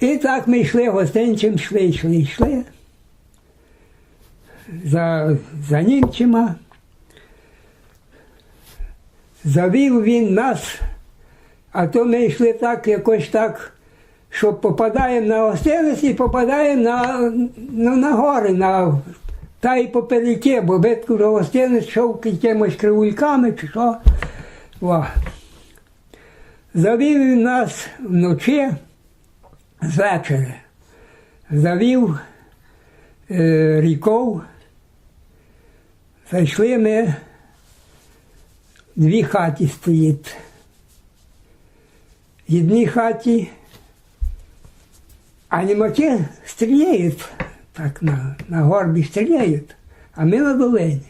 І так ми йшли гостинчим, йшли, йшли, йшли. За, за німцями. Завів він нас, а то ми йшли так, якось так, що попадаємо на гостиниць і попадаємо на, ну, на гори, на, та й попереки, бо битку вже гостинець йшов якимось кривульками чи що. Завів він нас вночі з. Завів е, ріков. Зайшли ми, дві хаті стоїть. В хаті анімаки стріляють, так на, на горбі стріляють, а ми на долині.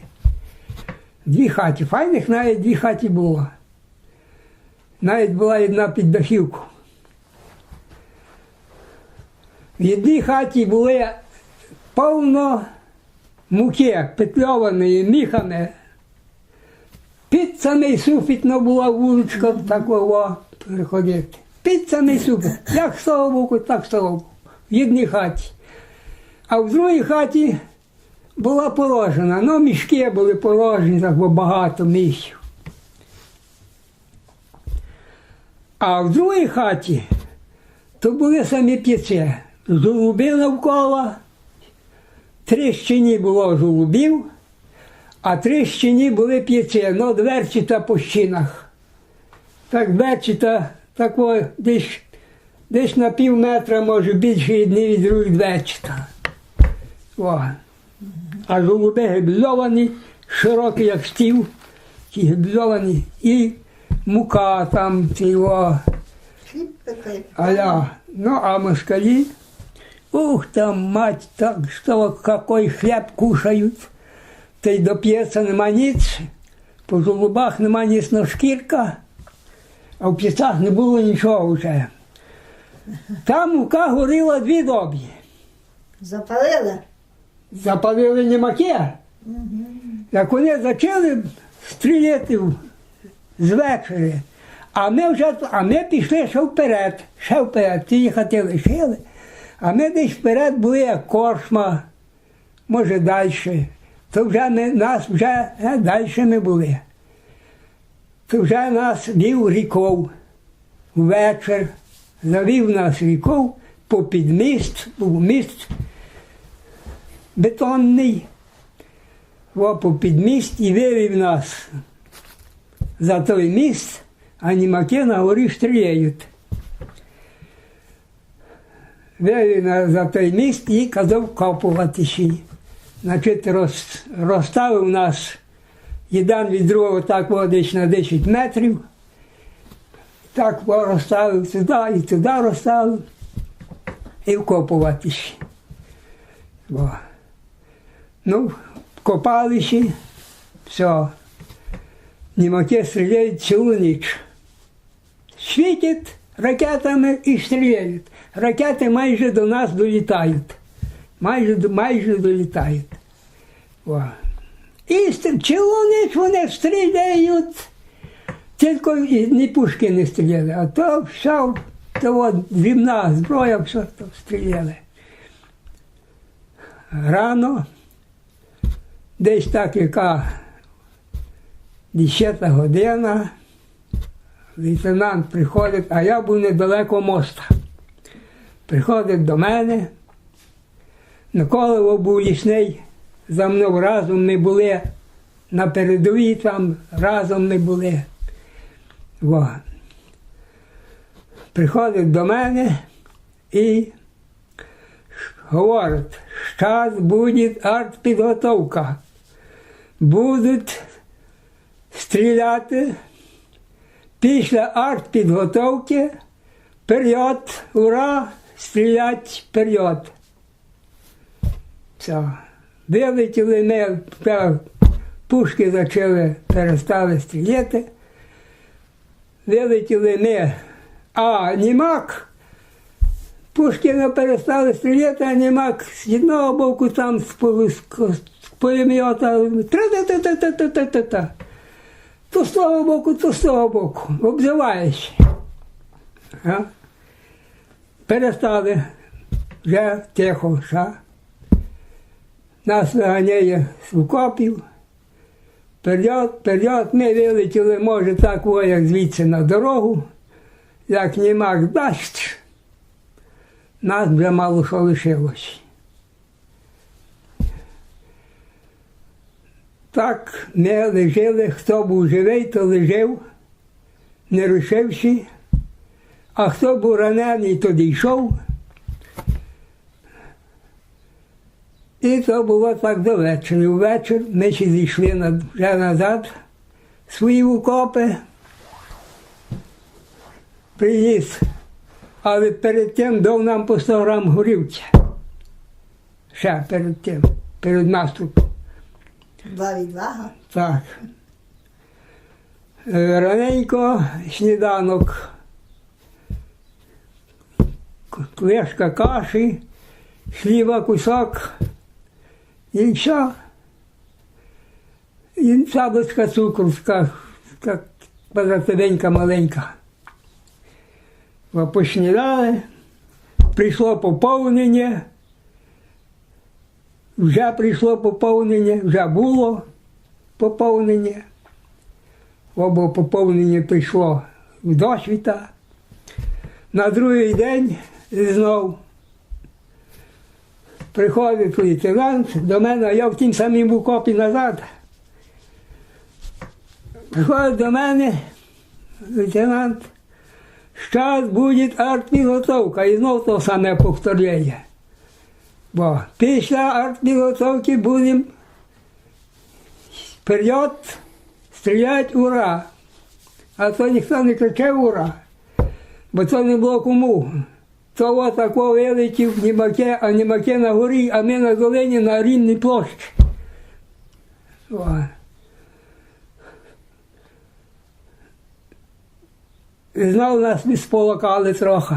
Дві хаті. Файних навіть дві хаті було. Навіть була одна під дахівку. В одній хаті були повно муки, петльованої міхами. Під самий суфітно була вуличка такого переходити. Під самий суфіт. Як з того боку, так з того боку. В одній хаті. А в другій хаті була положена. Ну, мішки були положені, так бо багато місць. А в другій хаті то були самі п'яці. Жолуби навколо, три щині було жолубів, а три щині були п'яці, ну, дверчата по щінах. Так дверчата, так о, десь, десь на пів метра, може, більше одні від других дверчата. О. А жолуби гибльовані, широкі, як стіл, ті гибльовані, і мука там. Хліб пекли. Аля, ну а москали, ух там, мать, так, что какой хлеб кушають, та й до п'єца нема ніц, по жолубах нема ніц на шкірка, а в п'єцах не було нічого вже. Там мука горіла дві добі. Запалили? Запалили німаки. Як вони почали стріляти вечора, а ми вже а ми пішли ще вперед, ще вперед. Ті хати лишили, а ми десь вперед були як коршма, може далі. То вже ми, нас вже е, далі ми були. То вже нас вів ріков ввечір, завів нас ріков по підміст, був міст бетонний, во по підміст і вивів нас за той міст, а німаки на горі стріляють. За той міст і казав копувати ще. Значить, роз, розставив нас один від другого так десь на 10 метрів. Так розставив туди і туди розставив. І вкопувати ще. Во. Ну, копали ще, все. Німаки стріляють цілу ніч. Світять ракетами і стріляють. Ракети майже до нас долітають. Майже, майже долітають. О. І стр- вони стріляють. Тільки ні пушки не стріляли, а то все, то от зімна зброя, все то стріляли. Рано, десь так, яка 10 година, лейтенант приходить, а я був недалеко моста. Приходить до мене, Микола був лісний, за мною разом ми були на передовій там, разом ми були. Во. Приходить до мене і говорить, зараз буде артпідготовка. Будуть стріляти після артпідготовки, період, ура, стрілять період. Все. Вилетіли ми, пушки почали, перестали стріляти. Вилетіли ми, а німак. Пушки не перестали стріляти, а німак з одного боку там з, пу- з пулемета. Тра-та-та-та-та-та-та-та. То з того боку, то з того боку. Обзиваєш. Перестали вже тихо. Ша. Нас виганяє з окопів. Перед, ми вилетіли, може, так, о, як звідси на дорогу, як німак дасть, нас вже мало що лишилось. Так ми лежали, хто був живий, то лежав, не рушивши, а хто був ранений, то дійшов. І то було так до вечора. Ввечір ми ще зійшли вже назад свої окопи. Приніс. Але перед тим дав нам по 100 грам горівки. Ще перед тим, перед наступом. Два відвага. Так. Е, Раненько сніданок. К- каші, хліба кусок. І все. І саблочка цукру, така квадратовенька маленька. Поснідали, прийшло поповнення. Вже прийшло поповнення, вже було поповнення. Обо поповнення прийшло в досвіта. На другий день знов приходить лейтенант до мене, а я в тім самому окопі назад. Приходить до мене лейтенант, зараз буде артпідготовка, і знов то саме повторяє. Бо після артпідготовки будемо вперед стріляти ура. А то ніхто не кричав ура, бо це не було кому. То от тако вилетів німаке, а німаке на горі, а ми на долині на рівній площі. О. І Знов нас відсполокали трохи.